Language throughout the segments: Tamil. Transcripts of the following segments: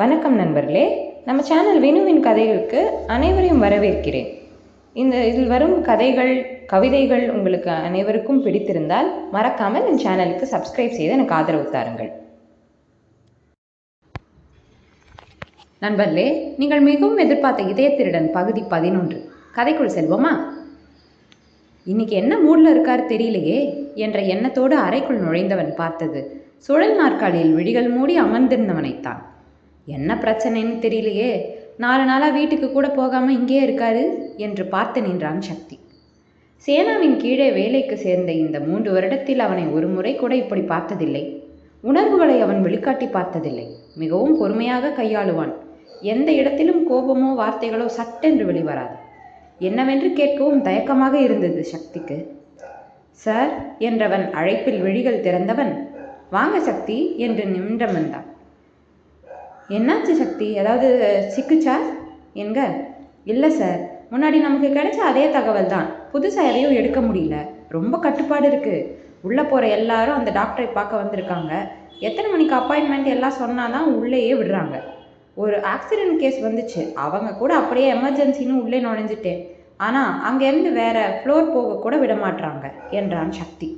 வணக்கம் நண்பர்களே. நம்ம சேனல் வினுவின் கதைகளுக்கு அனைவரையும் வரவேற்கிறேன். இந்த இதில் வரும் கதைகள் கவிதைகள் உங்களுக்கு அனைவருக்கும் பிடித்திருந்தால் மறக்காமல் என் சேனலுக்கு சப்ஸ்கிரைப் செய்து எனக்கு ஆதரவு தாருங்கள். நண்பர்களே நீங்கள் மிகவும் எதிர்பார்த்த இதய திருடன் பகுதி பதினொன்று. கதைக்குள் செல்வோமா? இன்னைக்கு என்ன மூடில் இருக்கார் தெரியலையே என்ற எண்ணத்தோடு அறைக்குள் நுழைந்தவன் பார்த்தது. சுழல் நாற்காலியில் விழிகள் மூடி அமர்ந்திருந்தவனைத்தான். என்ன பிரச்சனைன்னு தெரியலையே. நாலு நாளாக வீட்டுக்கு கூட போகாமல் இங்கேயே இருக்காரு என்று பார்த்து நின்றான் சக்தி. சேனாவின் கீழே வேலைக்கு சேர்ந்த இந்த மூன்று வருடத்தில் அவனை ஒரு முறை கூட இப்படி பார்த்ததில்லை. உணர்வுகளை அவன் வெளிக்காட்டி பார்த்ததில்லை. மிகவும் பொறுமையாக கையாளுவான். எந்த இடத்திலும் கோபமோ வார்த்தைகளோ சட்டென்று வெளிவராது. என்னவென்று கேட்கவும் தயக்கமாக இருந்தது சக்திக்கு. சார் என்றவன் அழைப்பில் விழிகள் திறந்தவன். வாங்க சக்தி என்று நிமிடம் வந்தான். என்னாச்சு சக்தி? ஏதாவது சிக்குச்சா? என்க இல்லை சார். முன்னாடி நமக்கு கிடைச்ச அதே தகவல் தான் புதுசாக எதையும் எடுக்க முடியல. ரொம்ப கட்டுப்பாடு இருக்குது உள்ளே போகிற எல்லாரும் அந்த டாக்டரை பார்க்க வந்திருக்காங்க. எத்தனை மணிக்கு அப்பாயின்மெண்ட் எல்லாம் சொன்னால் தான் உள்ளேயே விடுறாங்க. ஒரு ஆக்சிடென்ட் கேஸ் வந்துச்சு. அவங்க கூட அப்படியே எமர்ஜென்சின்னு உள்ளே நுழைஞ்சிட்டேன். ஆனால் அங்கேருந்து வேற ஃப்ளோர் போக கூட விட மாட்டாங்க என்றான் சக்தி.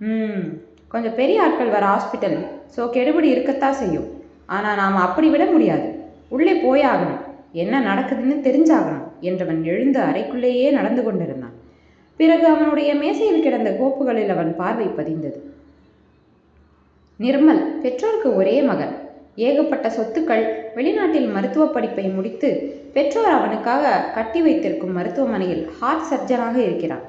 ம் கொஞ்சம் பெரிய ஆட்கள் வர ஹாஸ்பிட்டல் ஸோ கெடுபடி இருக்கத்தான் செய்யும். ஆனால் நாம் அப்படி விட முடியாது. உள்ளே போயாகணும். என்ன நடக்குதுன்னு தெரிஞ்சாகணும் என்றவன் எழுந்து அறைக்குள்ளேயே நடந்து கொண்டிருந்தான். பிறகு அவனுடைய மேசையில் கிடந்த கோப்புகளில் அவன் பார்வை பதிந்தது. நிர்மல் பெற்றோருக்கு ஒரே மகன். ஏகப்பட்ட சொத்துக்கள் வெளிநாட்டில் மருத்துவ படிப்பை முடித்து பெற்றோர் அவனுக்காக கட்டி வைத்திருக்கும் மருத்துவமனையில் ஹார்ட் சர்ஜனாக இருக்கிறான்.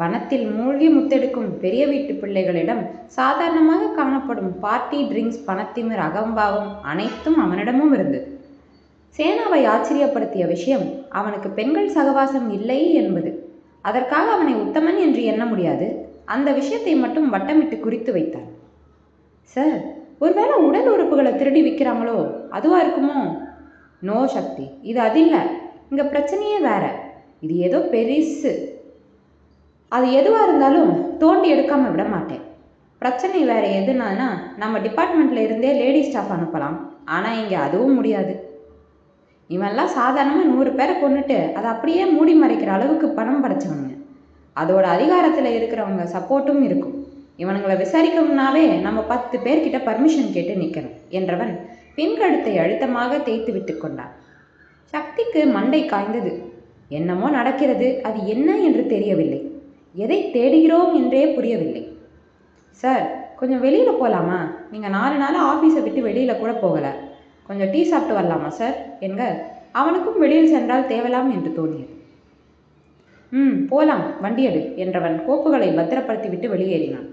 பணத்தில் மூழ்கி முத்தெடுக்கும் பெரிய வீட்டு பிள்ளைகளிடம் சாதாரணமாக காணப்படும் பார்ட்டி ட்ரிங்க்ஸ் பணத்திமிர் அகம்பாவம் அனைத்தும் அவனிடமும் இருந்தது சேனாவை ஆச்சரியப்படுத்திய விஷயம் அவனுக்கு பெண்கள் சகவாசம் இல்லை என்பது. அதற்காக அவனை உத்தமன் என்று எண்ண முடியாது. அந்த விஷயத்தை மட்டும் வட்டமிட்டு குறித்து வைத்தான். சார் ஒருவேளை உடல் உறுப்புகளை திருடி விற்கிறாங்களோ? அதுவா இருக்குமோ? நோ சக்தி இது அதில்லை. இங்கே பிரச்சனையே வேற. இது ஏதோ பெரிசு. அது எதுவாக இருந்தாலும் தோண்டி எடுக்காமல் விட மாட்டேன். பிரச்சனை வேறு எதுனானா நம்ம டிபார்ட்மெண்ட்டில் இருந்தே லேடி ஸ்டாஃப் அனுப்பலாம். ஆனால் இங்கே அதுவும் முடியாது. இவன்லாம் சாதாரணமாக நூறு பேரை கொண்டுட்டு அதை அப்படியே மூடி மறைக்கிற அளவுக்கு பணம் படைச்சவனுங்க. அதோட அதிகாரத்தில் இருக்கிறவங்க சப்போர்ட்டும் இருக்கும். இவனுங்களை விசாரிக்கணும்னாவே நம்ம பத்து பேர்கிட்ட பர்மிஷன் கேட்டு நிற்கணும் என்றவன் பின்கழுத்தை அழுத்தமாக தேய்த்து விட்டு கொண்டான். சக்திக்கு மண்டை காய்ந்தது. என்னமோ நடக்கிறது அது என்ன என்று தெரியவில்லை. எதை தேடுகிறோம் என்றே புரியவில்லை. சார் கொஞ்சம் வெளியில் போகலாமா நீங்கள் நாலு நாள் ஆஃபீஸை விட்டு வெளியில் கூட போகலை. கொஞ்சம் டீ சாப்பிட்டு வரலாமா சார்? என்க அவனுக்கும் வெளியில் சென்றால் தேவலாம் என்று தோணியது ம் போலாம் வண்டி எடு என்றவன் கோப்புகளை பத்திரப்படுத்திவிட்டு வெளியேறினான்.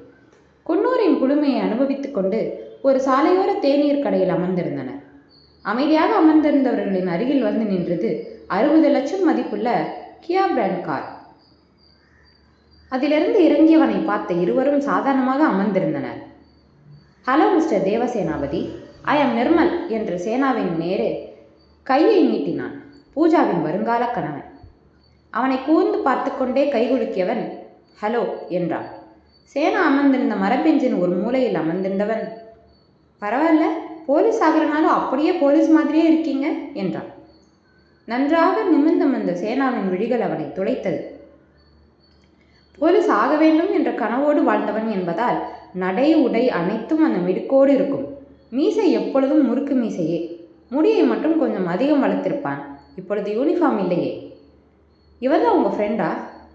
குன்னூரின் குளுமையை அனுபவித்து கொண்டு ஒரு சாலையோர தேநீர் கடையில் அமர்ந்திருந்தனர். அமைதியாக அமர்ந்திருந்தவர்களின் அருகில் வந்து நின்றது அறுபது லட்சம் மதிப்புள்ள கியா பிராண்ட் கார். அதிலிருந்து இறங்கியவனை பார்த்த இருவரும் சாதாரணமாக அமர்ந்திருந்தனர். Hello mister Devasenapathi. I am Nirmal என்று சேனாவின் நேரே கையை நீட்டினான் பூஜாவின் வருங்கால கணவன். அவனை கூர்ந்து பார்த்து கொண்டே கைகுலுக்கியவன் ஹலோ என்றான். சேனா அமர்ந்திருந்த மரபெஞ்சின் ஒரு மூலையில் அமர்ந்திருந்தவன் பரவாயில்ல போலீஸ் ஆகிறனாலும் அப்படியே போலீஸ் மாதிரியே இருக்கீங்க என்றான். நன்றாக நிமிர்ந்தமர்ந்த சேனாவின் விழிகள் அவனை துளைத்தது. போலீஸ் ஆக வேண்டும் என்ற கனவோடு வாழ்ந்தவன் என்பதால் நடை உடை அனைத்தும் அந்த மிடுக்கோடு இருக்கும். மீசை எப்பொழுதும் முறுக்கு மீசையே. முடியை மட்டும் கொஞ்சம் அதிகம் வளர்த்திருப்பான். இப்பொழுது யூனிஃபார்ம் இல்லையே. இவர்தான் உங்கள் ஃப்ரெண்டா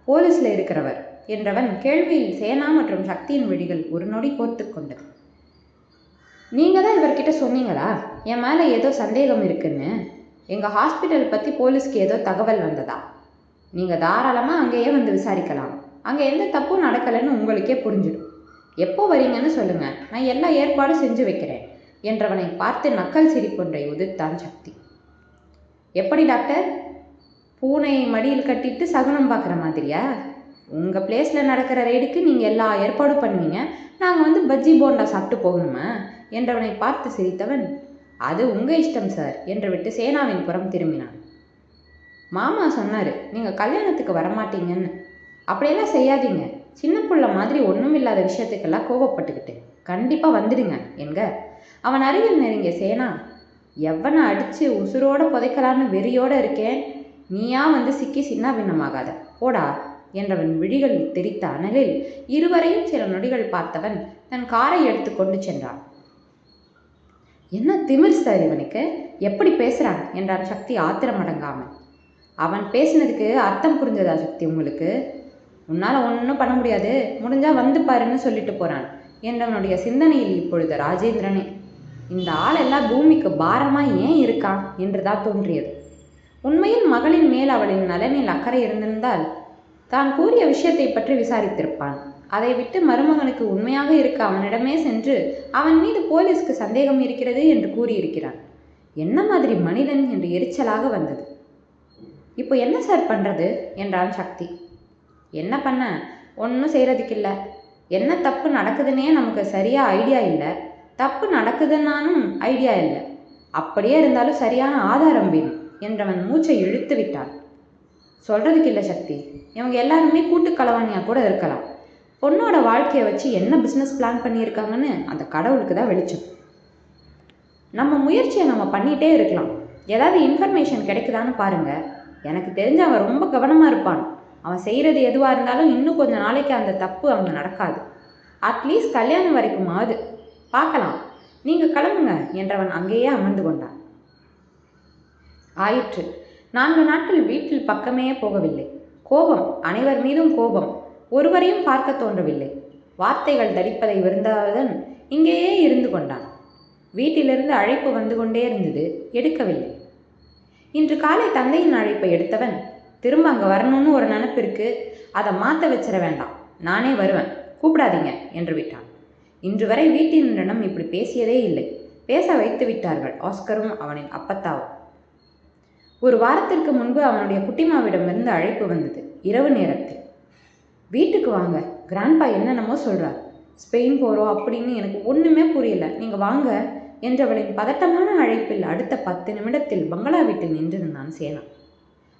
போலீஸில் இருக்கிறவர் என்றவன் கேள்வியில் சேனா மற்றும் சக்தியின் விழிகள் ஒரு நொடி கோர்த்து கொண்டது நீங்கள் தான் இவர்கிட்ட சொன்னீங்களா? என் மேலே ஏதோ சந்தேகம் இருக்குன்னு. எங்கள் ஹாஸ்பிட்டல் பற்றி போலீஸ்க்கு ஏதோ தகவல் வந்ததா? நீங்கள் தாராளமாக அங்கேயே வந்து விசாரிக்கலாம். அங்கே எந்த தப்பும் நடக்கலைன்னு உங்களுக்கே புரிஞ்சிடும். எப்போ வரீங்கன்னு சொல்லுங்கள் நான் எல்லா ஏற்பாடும் செஞ்சு வைக்கிறேன். என்றவனை பார்த்து நக்கல் சிரிப்பொன்றை உதிர்த்தான் சக்தி. எப்படி டாக்டர்? பூனை மடியில் கட்டிட்டு சகுனம் பார்க்குற மாதிரியா? உங்கள் பிளேஸில் நடக்கிற ரைடுக்கு நீங்கள் எல்லா ஏற்பாடும் பண்ணுவீங்க. நாங்கள் வந்து பஜ்ஜி போண்டா சாப்பிட்டு போகணுமா? என்றவனை பார்த்து சிரித்தவன் அது உங்கள் இஷ்டம் சார் என்று விட்டு சேனாவின் புறம் திரும்பினான். மாமா சொன்னார் நீங்கள் கல்யாணத்துக்கு வரமாட்டீங்கன்னு. அப்படியெல்லாம் செய்யாதீங்க. சின்ன புள்ள மாதிரி ஒன்றும் இல்லாத விஷயத்துக்கெல்லாம் கோவப்பட்டுக்கிட்டு கண்டிப்பாக வந்துடுங்க என்க. அவன் அருகில் நெருங்கிய சேனா எவனை அடித்து உசுரோடு புதைக்கலான்னு வெறியோட இருக்கேன்? நீயா வந்து சிக்கி சின்ன பின்னமாகாத. போடா என்றவன் விழிகள் தெரித்த அனலில் இருவரையும் சில நொடிகள் பார்த்தவன் தன் காரை எடுத்து கொண்டு சென்றான். என்ன திமிர் சார் இவனுக்கு? எப்படி பேசுகிறான் என்றான் சக்தி ஆத்திரமடங்காமல். அவன் பேசினதுக்கு அர்த்தம் புரிஞ்சதா சக்தி உங்களுக்கு? உன்னால் ஒன்றும் பண்ண முடியாது. முடிஞ்சால் வந்து பாருன்னு சொல்லிட்டு போகிறான் என்றவனுடைய சிந்தனையில் இப்பொழுது ராஜேந்திரனே இந்த ஆளெல்லாம் பூமிக்கு பாரமாக ஏன் இருக்கான்? என்றுதான் தோன்றியது. உண்மையில் மகளின் மேல் அவளின் நலனில் அக்கறை இருந்திருந்தால் தான் கூறிய விஷயத்தை பற்றி விசாரித்திருப்பான். அதை விட்டு மருமகனுக்கு உண்மையாக இருக்க அவனிடமே சென்று அவன் மீது போலீஸ்க்கு சந்தேகம் இருக்கிறது என்று கூறியிருக்கிறான். என்ன மாதிரி மனிதன் என்று எரிச்சலாக வந்தது. இப்போ என்ன சார் பண்ணுறது என்றான் சக்தி. என்ன பண்ண? ஒன்றும் செய்கிறதுக்கு இல்லை என்ன தப்பு நடக்குதுன்னே நமக்கு சரியாக ஐடியா இல்லை. தப்பு நடக்குதுன்னாலும் ஐடியா இல்லை. அப்படியே இருந்தாலும் சரியான ஆதாரம் வேணும் என்றவன் மூச்சை இழுத்து விட்டான். சொல்கிறதுக்கு இல்லை சக்தி. இவங்க எல்லாருமே கூட்டு கலவாணியாக கூட இருக்கலாம். பொண்ணோட வாழ்க்கையை வச்சு என்ன பிஸ்னஸ் பிளான் பண்ணியிருக்காங்கன்னு அந்த கடவுளுக்கு தான் வெளிச்சம். நம்ம முயற்சியை நம்ம பண்ணிகிட்டே இருக்கலாம். ஏதாவது இன்ஃபர்மேஷன் கிடைக்குதான்னு பாருங்கள் எனக்கு தெரிஞ்ச அவன் ரொம்ப கவனமாக இருப்பான். அவன் செய்கிறது எதுவாக இருந்தாலும் இன்னும் கொஞ்சம் நாளைக்கு அந்த தப்பு அவங்க நடக்காது. அட்லீஸ்ட் கல்யாணம் வரைக்குமாவது. பார்க்கலாம். நீங்கள் கிளம்புங்க என்றவன் அங்கேயே அமர்ந்து கொண்டான். ஆயிற்று. நான்கு நாட்கள் வீட்டில் பக்கமே போகவில்லை. கோபம் அனைவர் மீதும் கோபம். ஒருவரையும் பார்க்க தோன்றவில்லை. வார்த்தைகள் தடிப்பதை விருந்தாதவன் இங்கேயே இருந்து கொண்டான். வீட்டிலிருந்து அழைப்பு வந்து கொண்டே இருந்தது எடுக்கவில்லை. இன்று காலை தந்தையின் அழைப்பை எடுத்தவன் திரும்ப அங்கே வரணும்னு ஒரு நினப்பு இருக்கு. அதை மாற்ற வச்சிட வேண்டாம். நானே வருவேன். கூப்பிடாதீங்க என்று விட்டான். இன்று வரை வீட்டினரிடம் இப்படி பேசியதே இல்லை. பேச வைத்து விட்டார்கள் ஆஸ்கரும் அவனின் அப்பத்தாவும். ஒரு வாரத்திற்கு முன்பு அவனுடைய குட்டிமாவிடமிருந்து அழைப்பு வந்தது. இரவு நேரத்தில். வீட்டுக்கு வாங்க. கிராண்ட்பா என்னென்னமோ சொல்கிறார் ஸ்பெயின் போகிறோம் அப்படின்னு எனக்கு ஒன்றுமே புரியல. நீங்கள் வாங்க. என்றவளின் பதட்டமான அழைப்பில் அடுத்த பத்து நிமிடத்தில் பங்களா வீட்டில் நின்றிருந்தான் சேனா.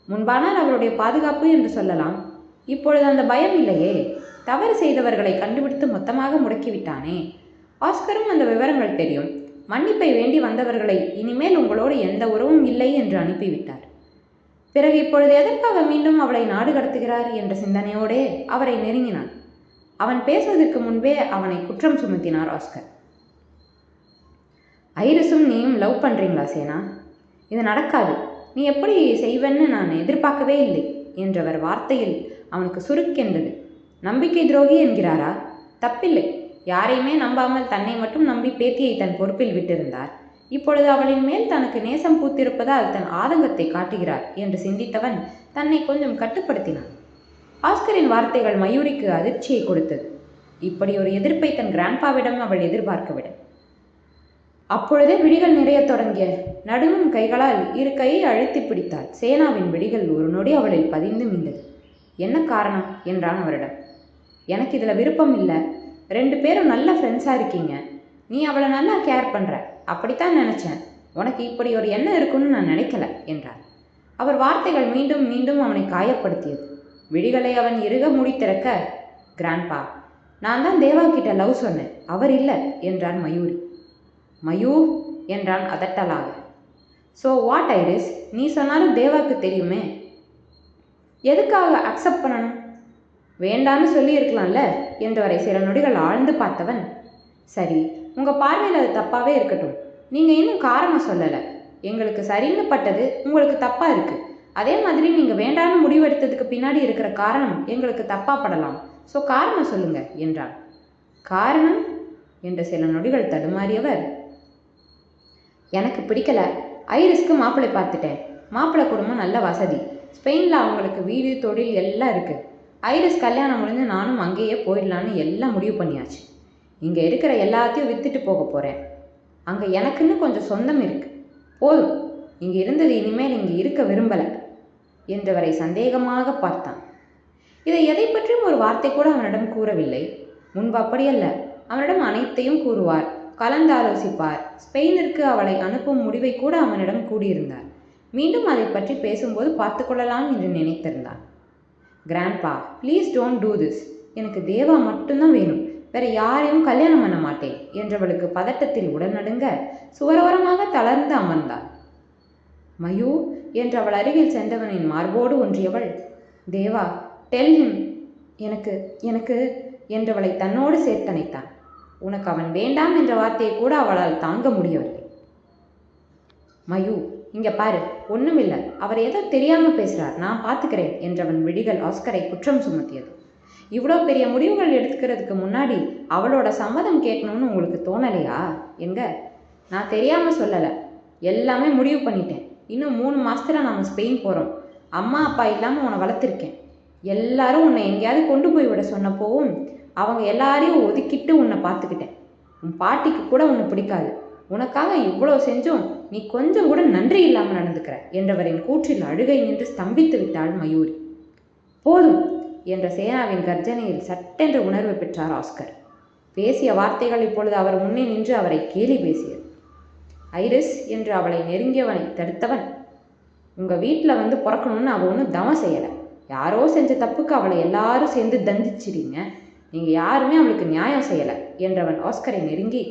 முன்பானால் அவருடைய பாதுகாப்பு என்று சொல்லலாம். இப்பொழுது அந்த பயம் இல்லையே? தவறு செய்தவர்களை கண்டுபிடித்து மொத்தமாக முடக்கிவிட்டானே. ஆஸ்கரும் அந்த விவரங்கள் தெரியும். மன்னிப்பை வேண்டி வந்தவர்களை இனிமேல் உங்களோடு எந்த உறவும் இல்லை என்று அனுப்பிவிட்டார். பிறகு இப்பொழுது எதற்காக மீண்டும் அவளை நாடு கடத்துகிறார் என்ற சிந்தனையோடே அவரை நெருங்கினான். அவன் பேசுவதற்கு முன்பே அவனை குற்றம் சுமத்தினார் ஆஸ்கர். ஐரிஸும் நீயும் லவ் பண்ணுறீங்களா சேனா? இது நடக்காது. நீ எப்படி செய்வன்னு நான் எதிர்பார்க்கவே இல்லை என்றவர் வார்த்தையில் அவனுக்கு சுருக்கென்றது நம்பிக்கை துரோகி என்கிறாரா? தப்பில்லை. யாரையுமே நம்பாமல் தன்னை மட்டும் நம்பி பேத்தியை தன் பொறுப்பில் விட்டிருந்தார். இப்பொழுது அவளின் மேல் தனக்கு நேசம் பூத்திருப்பதால் தன் ஆதங்கத்தை காட்டுகிறார் என்று சிந்தித்தவன் தன்னை கொஞ்சம் கட்டுப்படுத்தினான். ஆஸ்கரின் வார்த்தைகள் மயூரிக்கு அதிர்ச்சியை கொடுத்தது. இப்படி ஒரு எதிர்ப்பை தன் கிராண்ட்பாவிடம் அவள் எதிர்பார்க்கவிடும் அப்பொழுதே விழிகள் நிறையத் தொடங்கிய. நடுங்கும் கைகளால் இரு கையை அழுத்தி பிடித்தாள். சேனாவின் விழிகள் ஒரு நொடி அவளில் பதிந்து மீண்டது என்ன காரணம்? என்றான் அவரிடம். எனக்கு இதில் விருப்பம் இல்லை. ரெண்டு பேரும் நல்ல ஃப்ரெண்ட்ஸாக இருக்கீங்க. நீ அவளை நல்லா கேர் பண்ணுற அப்படித்தான் நினச்சேன். உனக்கு இப்படி ஒரு எண்ணம் இருக்குன்னு நான் நினைக்கல என்றார். அவர் வார்த்தைகள் மீண்டும் மீண்டும் அவனை காயப்படுத்தியது. விழிகளை அவன் இறுக மூடி திறக்க கிராண்ட்பா நான் தான் தேவா கிட்ட லவ் சொன்னேன். அவர் இல்லை என்றார் மயூரி. மயூர் என்றான் அதட்டலாக. ஸோ வாட் ஐரிஸ் நீ சொன்னாலும் தேவாக்கு தெரியுமே. எதுக்காக அக்செப்ட் பண்ணணும்? வேண்டான்னு சொல்லியிருக்கலாம்ல? என்றவரை சில நொடிகள் ஆழ்ந்து பார்த்தவன் சரி உங்கள் பார்வையில் அது தப்பாகவே இருக்கட்டும். நீங்கள் இன்னும் காரணம் சொல்லலை. எங்களுக்கு சரின்னு பட்டது உங்களுக்கு தப்பாக இருக்குது அதே மாதிரி நீங்கள் வேண்டான்னு முடிவெடுத்ததுக்கு பின்னாடி இருக்கிற காரணம் எங்களுக்கு தப்பாக படலாம். ஸோ காரணம் சொல்லுங்க என்றான். காரணம்? என்ற சில நொடிகள் தடுமாறியவர் எனக்கு பிடிக்கல. ஐரிஸ்க்கு மாப்பிள்ளை பார்த்துட்டேன். மாப்பிள்ளை குடும்பம் நல்ல வசதி. ஸ்பெயினில் அவங்களுக்கு வீடு தொழில் எல்லாம் இருக்குது ஐரிஸ் கல்யாணம் முடிஞ்சு நானும் அங்கேயே போயிடலான்னு எல்லாம் முடிவு பண்ணியாச்சு. இங்கே இருக்கிற எல்லாத்தையும் விற்றுட்டு போக போகிறேன் அங்கே எனக்குன்னு கொஞ்சம் சொந்தம் இருக்குது போதும். இங்கே இருந்தது இனிமேல் இங்கே இருக்க விரும்பலை என்றவரை சந்தேகமாக பார்த்தான். இதை எதை பற்றியும் ஒரு வார்த்தை கூட அவனிடம் கூறவில்லை. முன்பு அப்படியல்ல. அவனிடம் அனைத்தையும் கூறுவார். கலந்தாலோசிப்பார். ஸ்பெயினிற்கு அவளை அனுப்பும் முடிவை கூட அவனிடம் கூடியிருந்தார். மீண்டும் அதை பற்றி பேசும்போது பார்த்து கொள்ளலாம் என்று நினைத்திருந்தான். Grandpa please don't do this. எனக்கு தேவா மட்டும்தான் வேணும். வேற யாரையும் கல்யாணம் பண்ண மாட்டேன் என்றவளுக்கு பதட்டத்தில் உடனடுங்க நடுங்க சுவரோரமாக தளர்ந்து அமர்ந்தாள். மயூ என்று அவள் அருகில் சென்றவனின் மார்போடு ஒன்றியவள். தேவா டெல் ஹிம் எனக்கு எனக்கு என்றவளை தன்னோடு சேர்த்தனைத்தான் உனக்கு அவன் வேண்டாம் என்ற வார்த்தையை கூட அவளால் தாங்க முடியவில்லை. மயூ இங்க பாரு ஒண்ணுமில்ல. அவர் ஏதோ தெரியாம பேசுறார் நான் பார்த்துக்கிறேன் என்றவன் விழிகள் ஆஸ்கரை குற்றம் சுமத்தியது. இவ்வளோ பெரிய முடிவுகள் எடுத்துக்கிறதுக்கு முன்னாடி அவளோட சம்மதம் கேட்கணும்னு உங்களுக்கு தோணலையா? எங்க? நான் தெரியாம சொல்லலை. எல்லாமே முடிவு பண்ணிட்டேன். இன்னும் மூணு மாசத்துல நாம ஸ்பெயின் போறோம். அம்மா அப்பா இல்லாமல் உன்னை வளர்த்துருக்கேன். எல்லாரும் உன்னை எங்கேயாவது கொண்டு போய் விட சொன்னப்போவும் அவங்க எல்லாரையும் ஒதுக்கிட்டு உன்னை பார்த்துக்கிட்டேன். உன் பாட்டிக்கு கூட உன்னை பிடிக்காது. உனக்காக இவ்வளோ செஞ்சும் நீ கொஞ்சம் கூட நன்றி இல்லாமல் நடந்துக்கிற என்றவரின் கூற்றில் அழுகை நின்று ஸ்தம்பித்து விட்டாள் மயூரி. போதும் என்ற சேனாவின் கர்ஜனையில் சட்டென்று உணர்வு பெற்றார் ஆஸ்கர். பேசிய வார்த்தைகள் இப்பொழுது அவர் முன்னே நின்று அவரை கேலி பேசியது ஐரிஸ் என்று அவளை நெருங்கியவனை தடுத்தவன். உங்கள் வீட்டில் வந்து பிறக்கணும்னு அவள் ஒன்றும் தவம் செய்யலை. யாரோ செஞ்ச தப்புக்கு அவளை எல்லாரும் சேர்ந்து தண்டிச்சிடுங்க நீங்கள் யாருமே அவளுக்கு நியாயம் செய்யலை என்றவன் ஆஸ்கரை நெருங்கி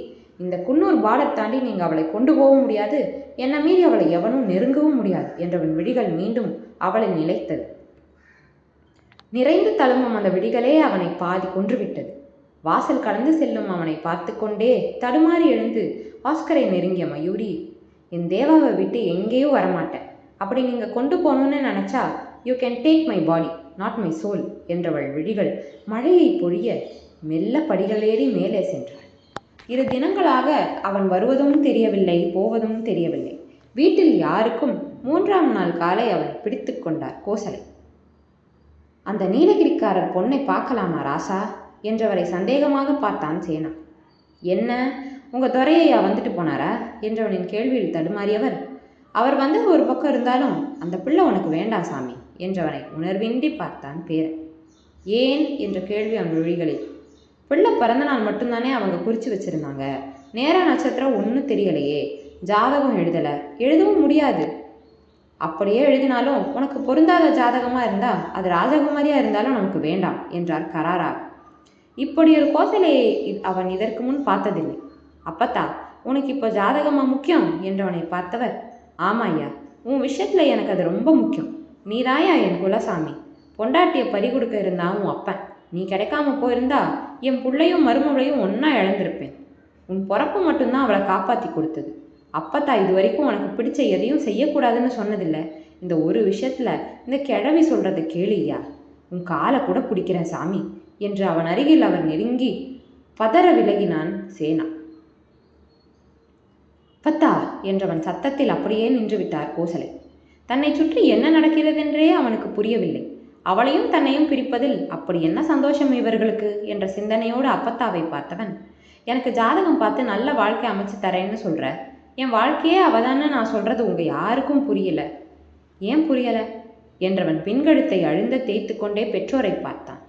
இந்த குன்னூர் பார்டர் தாண்டி நீங்கள் அவளை கொண்டு போகவும் முடியாது என்னை மீறி அவளை எவனும் நெருங்கவும் முடியாது என்றவன் விழிகள் மீண்டும் அவளை நிலைத்தது. நிறைந்து தழும்பும் அந்த விழிகளே அவனை பாதி கொன்றுவிட்டது. வாசல் கடந்து செல்லும் அவனை பார்த்து கொண்டே தடுமாறி எழுந்து ஆஸ்கரை நெருங்கிய மயூரி என் தேவாவை விட்டு எங்கேயும் வரமாட்டேன். அப்படி நீங்கள் கொண்டு போகணும்னு நினச்சா you can take my body not my soul என்றவள் விழிகள் மழையை பொழிய மெல்ல படிகளேறி மேலே சென்றாள். இரு தினங்களாக அவன் வருவதும் தெரியவில்லை போவதும் தெரியவில்லை. வீட்டில் யாருக்கும் மூன்றாம் நாள் காலை அவன் பிடித்து கொண்டார் கோசலை. அந்த நீலகிரிக்காரர் பொண்ணை பார்க்கலாமா ராசா? என்றவரை சந்தேகமாக பார்த்தான் சேனா. என்ன உங்க துறையையா வந்துட்டு போனாரா? என்றவனின் கேள்வியில் தடுமாறியவர் அவர் வந்து ஒரு பக்கம் இருந்தாலும் அந்த பிள்ளை உனக்கு வேண்டாம் சாமி. என்றவனை உணர்வின்றி பார்த்தான் பேரன். ஏன்? என்ற கேள்வி அவன் விழிகளில் பிள்ளை பிறந்த நாள் மட்டும்தானே அவங்க குறித்து வச்சுருந்தாங்க. நேர நட்சத்திரம் ஒன்றும் தெரியலையே. ஜாதகம் எழுதலை. எழுதவும் முடியாது. அப்படியே எழுதினாலும் உனக்கு பொருந்தாத ஜாதகமாக இருந்தால் அது ராஜகுமாரியாக இருந்தாலும் நமக்கு வேண்டாம் என்றார் கராரா. இப்படி ஒரு கோசலையை அவன் இதற்கு முன் பார்த்ததில்லை. அப்பத்தா உனக்கு இப்போ ஜாதகமாக முக்கியம்? என்றவனை பார்த்தவர் ஆமாம் ஐயா உன் விஷயத்தில் எனக்கு அது ரொம்ப முக்கியம். நீதாயா என் குலசாமி. பொண்டாட்டிய பறி கொடுக்க இருந்தா உன் அப்பன். நீ கிடைக்காம போயிருந்தா என் பிள்ளையும் மருமகளையும் ஒன்றா இழந்திருப்பேன். உன் பிறப்பு மட்டும்தான் அவளை காப்பாற்றி கொடுத்தது. அப்பத்தா இது வரைக்கும் உனக்கு பிடிச்ச எதையும் செய்யக்கூடாதுன்னு சொன்னதில்லை. இந்த ஒரு விஷயத்தில் இந்த கிழவி சொல்கிறத கேளுயா உன் காலை கூட பிடிக்கிறேன் சாமி என்று அவன் அருகில் அவர் நெருங்கி பதற விலகினான் சேனா. பத்தா என்றவன் சத்தத்தில் அப்படியே நின்று விட்டார் கோசலை. தன்னை சுற்றி என்ன நடக்கிறதென்றே அவனுக்கு புரியவில்லை. அவளையும் தன்னையும் பிரிப்பதில் அப்படி என்ன சந்தோஷம் இவர்களுக்கு? என்ற சிந்தனையோடு அப்பத்தாவை பார்த்தவன் எனக்கு ஜாதகம் பார்த்து நல்ல வாழ்க்கை அமைச்சு தரேன்னு சொல்ற. என் வாழ்க்கையே அவதான்னு நான் சொல்றது உங்க யாருக்கும் புரியல. ஏன் புரியல? என்றவன் பின்கழுத்தை அழுந்த தேய்த்து கொண்டே பெற்றோரை பார்த்தான்.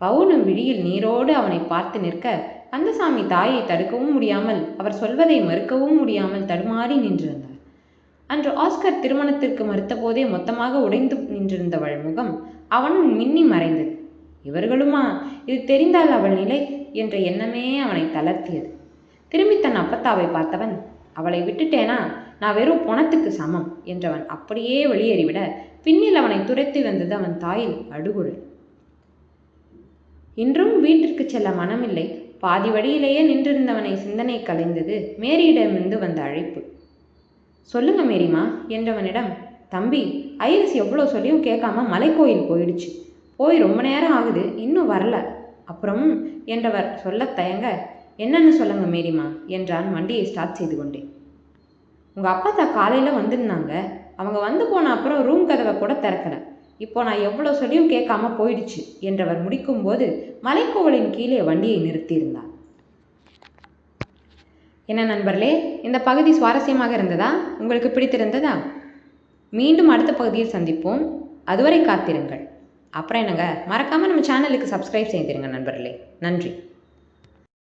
பவுனும் விழியில் நீரோடு அவனை பார்த்து நிற்க கந்தசாமி தாயை தடுக்கவும் முடியாமல் அவர் சொல்வதை மறுக்கவும் முடியாமல் தடுமாறி நின்றிருந்தார். அன்று ஆஸ்கர் திருமணத்திற்கு மறுத்தபோதே மொத்தமாக உடைந்து நின்றிருந்தவள் முகம் அவனும் மின்னி மறைந்தது. இவர்களுமா? இது தெரிந்தால் அவள் நிலை என்ற எண்ணமே அவனை தளர்த்தியது. திரும்பி தன் அப்பத்தாவை பார்த்தவன் அவளை விட்டுட்டேனா? நான் வெறும் பணத்துக்கு சமம் என்றவன் அப்படியே வெளியேறிவிட பின்னில் அவனை துரத்தி வந்தது அவன் தாயில் அடுகுழல் இன்றும் வீட்டிற்கு செல்ல மனமில்லை. பாதி வழியிலேயே நின்றிருந்தவனை சிந்தனை கலைந்தது. மேரியிடமிருந்து வந்த அழைப்பு. சொல்லுங்க மேரிமா என்றவனிடம் தம்பி ஐரிஸ் எவ்வளோ சொல்லியும் கேட்காம மலைக்கோயில் போயிடுச்சு. போய் ரொம்ப நேரம் ஆகுது இன்னும் வரல. அப்புறம் என்றவர் சொல்ல தயங்க என்னன்னு சொல்லுங்க மேரிமா என்றான் வண்டியை ஸ்டார்ட் செய்து கொண்டேன் உங்கள் அப்பா தான் காலையில் வந்திருந்தாங்க. அவங்க வந்து போன அப்புறம் ரூம் கதவை கூட திறக்கலை. இப்போ நான் எவ்வளோ சொல்லியும் கேட்காம போயிடுச்சு என்றவர் முடிக்கும்போது மலைக்கோவலின் கீழே வண்டியை நிறுத்தியிருந்தார். என்ன நண்பர்களே இந்த பகுதி சுவாரஸ்யமாக இருந்ததா? உங்களுக்கு பிடித்திருந்ததா? மீண்டும் அடுத்த பகுதியில் சந்திப்போம். அதுவரை காத்திருங்கள். அப்புறம் என்னங்க? மறக்காமல் நம்ம சேனலுக்கு சப்ஸ்கிரைப் செய்திருங்க நண்பர்களே. நன்றி.